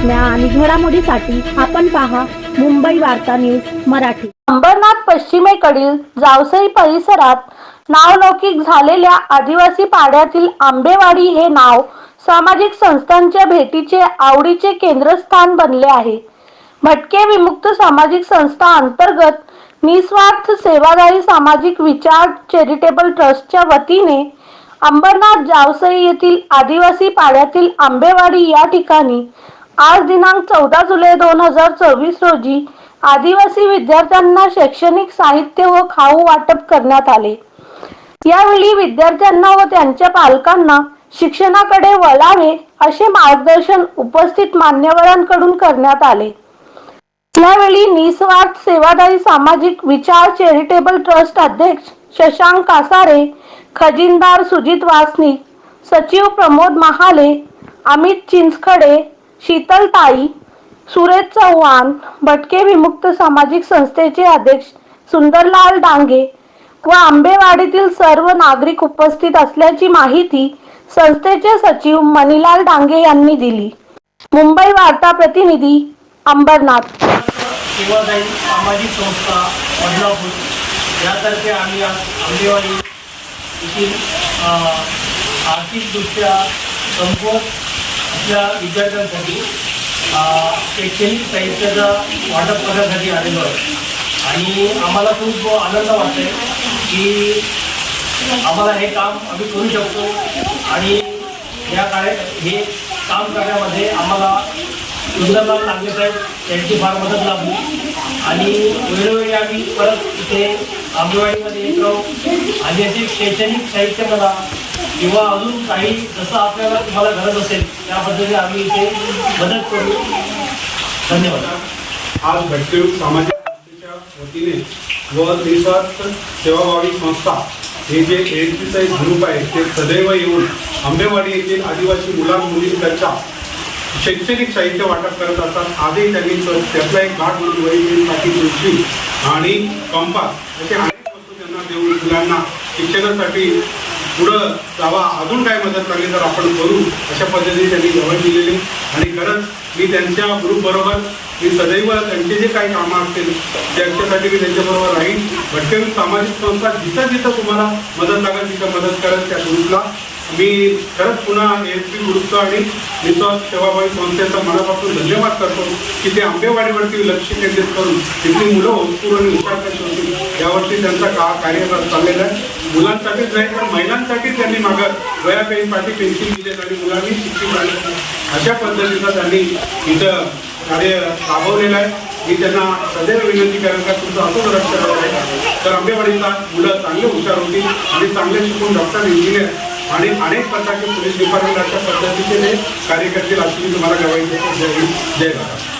बातम्या आणि घडामोडीसाठी आपण पहा मुंबई वार्ता न्यूज मराठी. अंबरनाथ पश्चिमेकडील जावसई परिसरात नावलौकिक झालेल्या आदिवासी पाड्यातील आंबेवाडी हे नाव सामाजिक संस्थांच्या भेटीचे आवडीचे केंद्रस्थान बनले आहे. भटके विमुक्त सामाजिक संस्था अंतर्गत निस्वार्थ सेवादायी सामाजिक विचार चॅरिटेबल ट्रस्टच्या वतीने अंबरनाथ जावसई येथील आदिवासी पाड्यातील आंबेवाडी या ठिकाणी आज दिनांक चौदा जुलै दोन हजार चोवीस रोजी आदिवासी विद्यार्थ्यांना शैक्षणिक साहित्य व खाऊ वाटप करण्यात आले. यावेळी विद्यार्थ्यांना व त्यांच्या पालकांना शिक्षणाकडे वळावे असे मार्गदर्शन उपस्थित मान्यवरांकडून करण्यात आले. यावेळी निस्वार्थ सेवादारी सामाजिक विचार चॅरिटेबल ट्रस्ट अध्यक्ष शशांक कासारे खजिनदार सुजित वासनिक सचिव प्रमोद महाले अमित चिंचखडे शीतलताई सुरेश चव्हाण भटके विमुक्त सामाजिक संस्थेचे अध्यक्ष सुंदरलाल डांगे व आंबेवाडीतील सर्व नागरिक उपस्थित असल्याची माहिती संस्थेचे सचिव मणिलाल डांगे यांनी दिली. मुंबई वार्ता प्रतिनिधी अंबरनाथ. सेवादायी सामाजिक संस्था बदलापूर. यातर्फे आम्ही आज आंबेवाडी येथील आर्थिकदृष्ट्या कमकुवत आपल्या विद्यार्थ्यांसाठी शैक्षणिक साहित्याचा वाटप करण्यासाठी आलेलो आहे. आणि आम्हाला खूप आनंद वाटतो आहे की आम्हाला हे काम आम्ही करू शकतो आणि या काळात हे काम करण्यामध्ये आम्हाला सुंदरलाल नागवे साहेब त्यांची फार मदत लाभली. आणि वेळोवेळी आम्ही परत इथे आंबेवाडीमध्ये येतो आणि याचे शैक्षणिक साहित्य मला किंवा अजून काही जसं आपल्याला तुम्हाला गरज असेल त्या पद्धतीने आम्ही इथे मदत करू. धन्यवाद. आज भटके सामाजिक संस्थेच्या वतीने व निस्वार्थ सेवाभावी संस्था हे जे एन एस एक ग्रुप आहे ते सदैव येऊन आंबेवाडी येथील आदिवासी मुला मुलींकरता शैक्षणिक साहित्य वाटप करत असतात. आजही त्यांनी त्यातला एक भाग म्हणून वैद्यसाठी तुळशी आणि कंपास असे अनेक वस्तू त्यांना देऊन मुलांना शिक्षणासाठी पुढं जावा अजून काय मदत लागली तर आपण करू अशा पद्धतीने त्यांनी जवळ दिलेली. आणि खरंच मी त्यांच्या ग्रुपबरोबर मी सदैव त्यांचे जे काही कामं असतील त्यांच्यासाठी मी त्यांच्याबरोबर राहीन. भटके सामाजिक संस्था जिथं जिथं तुम्हाला मदत लागेल तिथं मदत करेल त्या ग्रुपला मी खरंच पुन्हा एस पी ग्रुपचं आणि विश्वास सेवाभावी संस्थेचा मनापासून धन्यवाद करतो की ते आंबेवाडीवरती लक्ष केंद्रित करून तिथली मुलं होतपूर आणि हुशार होती यावर्षी त्यांचा का कार्य चाललेला आहे? मुलांसाठीच नाही तर महिलांसाठी त्यांनी मागं वयापेंसाठी पेन्सिल दिले आणि मुलांनी शिक्षित झाले अशा पद्धतीचा त्यांनी इथं कार्य राबवलेलं आहे. मी त्यांना सदैव विनंती करेन का तुमचं असंच लक्ष राहिलं आहे. तर आंबेवाडीला मुलं चांगले हुशार होतील आणि चांगले शिकून डॉक्टर इंजिनियर आणि अनेक प्रकारचे पोलीस डिपार्टमेंट अशा पद्धतीचे कार्यकर्ते कार्य करतील तुम्हाला गवाही जय जय